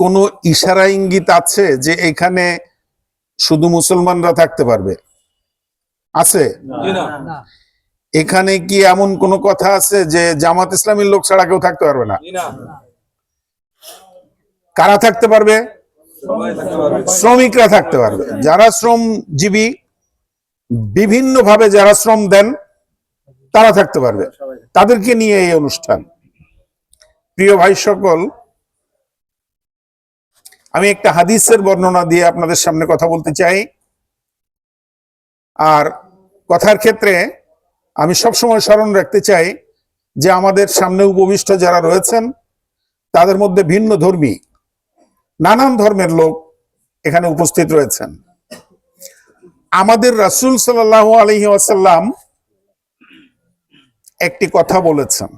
কোনো ইশারা ইঙ্গিত আছে যে এখানে শুধু মুসলমানরা থাকতে পারবে? আছে? এখানে কি এমন কোনো কথা আছে যে জামাত ইসলামীর লোক ছাড়া কেউ থাকতে পারবে না? কারা থাকতে পারবে? শ্রমিকরা থাকতে পারবে। যারা শ্রমজীবী বিভিন্ন ভাবে যারা শ্রম দেন তারা থাকতে পারবে। তাদেরকে নিয়ে এই অনুষ্ঠান। প্রিয় ভাই সকল আমি একটা হাদিসের বর্ণনা দিয়ে আপনাদের সামনে কথা বলতে চাই। আর কথার ক্ষেত্রে আমি সবসময় স্মরণ রাখতে চাই যে আমাদের সামনে উপবিষ্ট যারা রয়েছেন, তাদের মধ্যে ভিন্ন ধর্মী, নানান ধর্মের লোক এখানে উপস্থিত রয়েছেন। আমাদের রাসূল সাল্লাহ আলহি আসাল্লাম একটি কথা বলেছেন,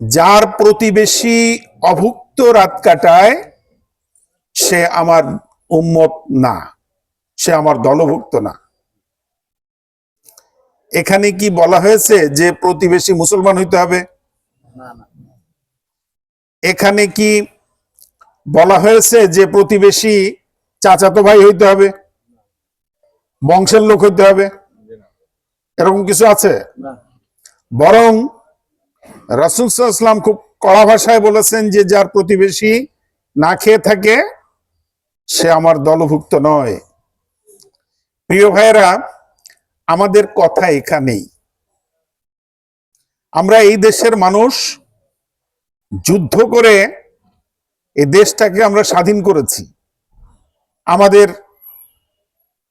যার প্রতিবেশী অভুক্ত রাত কাটায় সে আমার উম্মত না সে আমার দলভুক্ত না। এখানে কি বলা হয়েছে যে প্রতিবেশী মুসলমান হইতে হবে? এখানে কি বলা হয়েছে যে প্রতিবেশী চাচাতো ভাই হইতে হবে? বংশের লোক হইতে হবে? এরকম কিছু আছে? বরং রাসুল ইসলাম খুব কড়া ভাষায় বলেছেন যে যার প্রতিবেশী না খেয়ে থাকে, সে আমার দলভুক্ত নয়। প্রিয় ভাইয়েরা, আমাদের কথা এখানেই। আমরা এই দেশের মানুষ, যুদ্ধ করে এই দেশটাকে আমরা স্বাধীন করেছি। আমাদের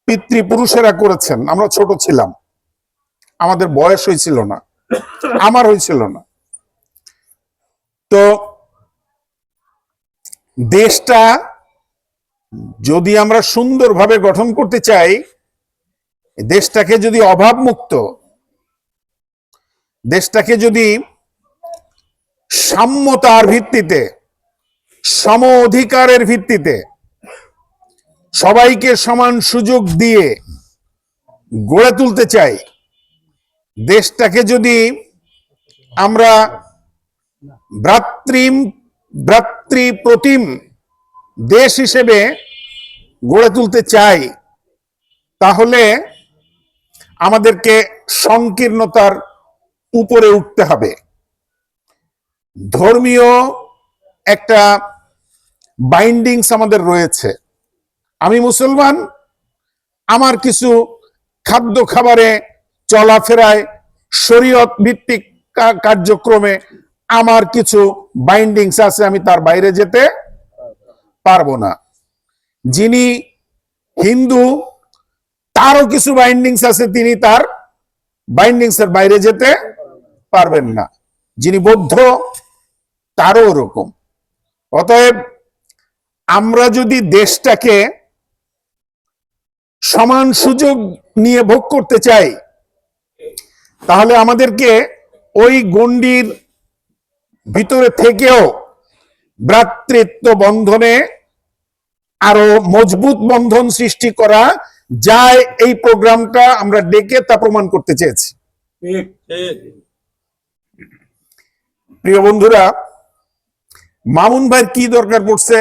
পিতৃপুরুষেরা করেছেন, আমরা ছোট ছিলাম। আমাদের বয়স হয়েছিল না, আমার হয়েছিল না তো দেশটা যদি আমরা সুন্দরভাবে গঠন করতে চাই, দেশটাকে যদি অভাব মুক্ত দেশটাকে যদি সাম্যতার ভিত্তিতে সম অধিকারের ভিত্তিতে সবাইকে সমান সুযোগ দিয়ে গড়ে তুলতে চাই, দেশটাকে যদি আমরা ভ্রাতৃম ভ্রাতৃ প্রতিম দেশ হিসেবে গড়ে তুলতে চাই, তাহলে আমাদেরকে সংকীর্ণতার উপরে উঠতে হবে। ধর্মীয় একটা বাইন্ডিংস আমাদের রয়েছে। আমি মুসলমান, আমার কিছু খাদ্য খাবারে চলাফেরায় শরীয়ত ভিত্তিক কার্যক্রমে আমার কিছু বাইন্ডিংস আছে, আমি তার বাইরে যেতে পারব না। যিনি হিন্দু, তারও কিছু বাইন্ডিংস আছে, তিনি তার বাইন্ডিংস এর বাইরে যেতে পারবেন না। যিনি বৌদ্ধ, তারও ওরকম। অতএব আমরা যদি দেশটাকে সমান সুযোগ নিয়ে ভোগ করতে চাই, তাহলে আমাদেরকে ওই গণ্ডির ভিতরে থেকেও ভ্রাতৃত্ব বন্ধনে আরও মজবুত বন্ধন সৃষ্টি করা যায় এই প্রোগ্রামটা আমরা ডেকে তা প্রমাণ করতে চেয়েছি। প্রিয় বন্ধুরা, মামুন ভাইয়ের কি দরকার পড়ছে?